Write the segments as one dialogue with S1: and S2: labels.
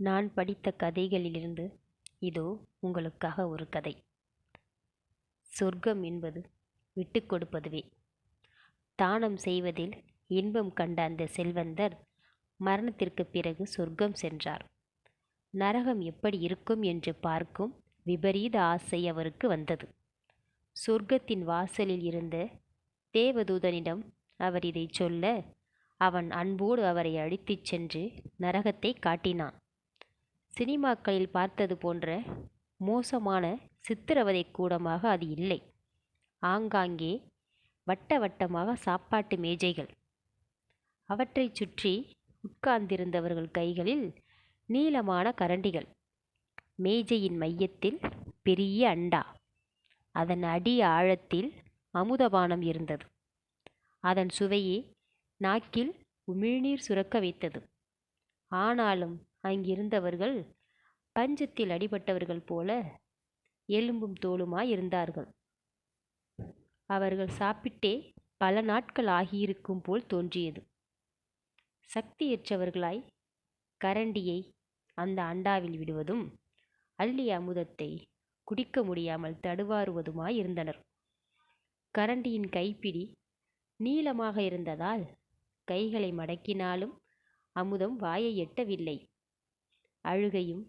S1: நான் படித்த கதைகளிலிருந்து இதோ உங்களுக்காக ஒரு கதை. சொர்க்கம் என்பது விட்டு கொடுப்பதுவே. தானம் செய்வதில் இன்பம் கண்ட அந்த செல்வந்தர் மரணத்திற்கு பிறகு சொர்க்கம் சென்றார். நரகம் எப்படி இருக்கும் என்று பார்க்கும் விபரீத ஆசை அவருக்கு வந்தது. சொர்க்கத்தின் வாசலில் இருந்த தேவதூதனிடம் அவர் இதை சொல்ல அவன் அன்போடு அவரை அழித்துச் சென்று நரகத்தை காட்டினான். சினிமாக்களில் பார்த்தது போன்ற மோசமான சித்திரவதை கூடமாக அது இல்லை. ஆங்காங்கே வட்ட வட்டமாக சாப்பாட்டு மேஜைகள். அவற்றைச் சுற்றி உட்கார்ந்திருந்தவர்கள் கைகளில் நீளமான கரண்டிகள். மேஜையின் மையத்தில் பெரிய அண்டா. அதன் அடி ஆழத்தில் அமுதபானம் இருந்தது. அதன் சுவையே நாக்கில் உமிழ்நீர் சுரக்க வைத்தது. ஆனாலும் அங்கிருந்தவர்கள் பஞ்சத்தில் அடிபட்டவர்கள் போல எலும்பும் தோலுமாய் இருந்தார்கள். அவர்கள் சாப்பிட்டே பல நாட்கள் ஆகியிருக்கும் போல் தோன்றியது. சக்தியற்றவர்களாய் கரண்டியை அந்த அண்டாவில் விடுவதும் அள்ளி அமுதத்தை குடிக்க முடியாமல் தடுவாறுவதுமாய் இருந்தனர். கரண்டியின் கைப்பிடி நீளமாக இருந்ததால் கைகளை மடக்கினாலும் அமுதம் வாயை எட்டவில்லை. அழுகையும்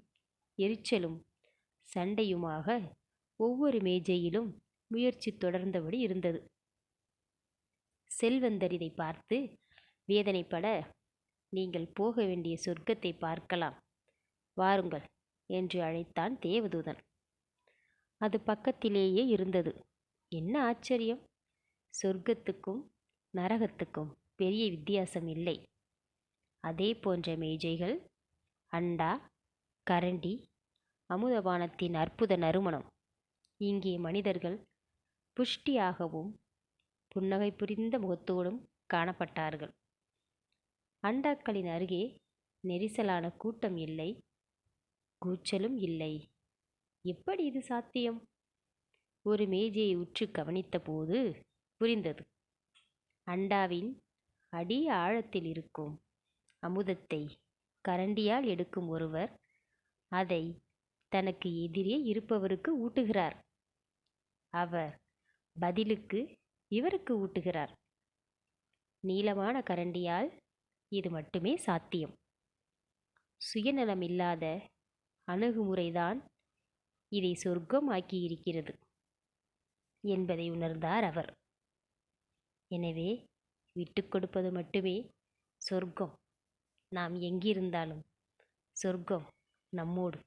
S1: எரிச்சலும் சண்டையுமாக ஒவ்வொரு மேஜையிலும் முயற்சி தொடர்ந்தபடி இருந்தது. செல்வந்தர் இதை பார்த்து வேதனைப்பட நீங்கள் போக வேண்டிய சொர்க்கத்தை பார்க்கலாம் வாருங்கள் என்று அழைத்தான் தேவதூதன். அது பக்கத்திலேயே இருந்தது. என்ன ஆச்சரியம்! சொர்க்கத்துக்கும் நரகத்துக்கும் பெரிய வித்தியாசம் இல்லை. அதே போன்ற மேஜைகள் அண்டா கரண்டி அமுதபானத்தின் அற்புத நறுமணம். இங்கே மனிதர்கள் புஷ்டியாகவும் புன்னகை புரிந்த முகத்தோடும் காணப்பட்டார்கள். அண்டாக்களின் அருகே நெரிசலான கூட்டம் இல்லை கூச்சலும் இல்லை. எப்படி இது சாத்தியம்? ஒரு மேஜையை உற்று கவனித்தபோது புரிந்தது. அண்டாவின் அடி ஆழத்தில் இருக்கும் அமுதத்தை கரண்டியால் எடுக்கும் ஒருவர் அதை தனக்கு எதிரே இருப்பவருக்கு ஊட்டுகிறார். அவர் பதிலுக்கு இவருக்கு ஊட்டுகிறார். நீளமான கரண்டியால் இது மட்டுமே சாத்தியம். சுயநலம் இல்லாத அணுகுமுறைதான் இதை சொர்க்கம் ஆக்கியிருக்கிறது என்பதை உணர்ந்தார் அவர். எனவே விட்டு கொடுப்பது மட்டுமே சொர்க்கம். நாம் எங்கிருந்தாலும் சொர்க்கம் நம்மோடு.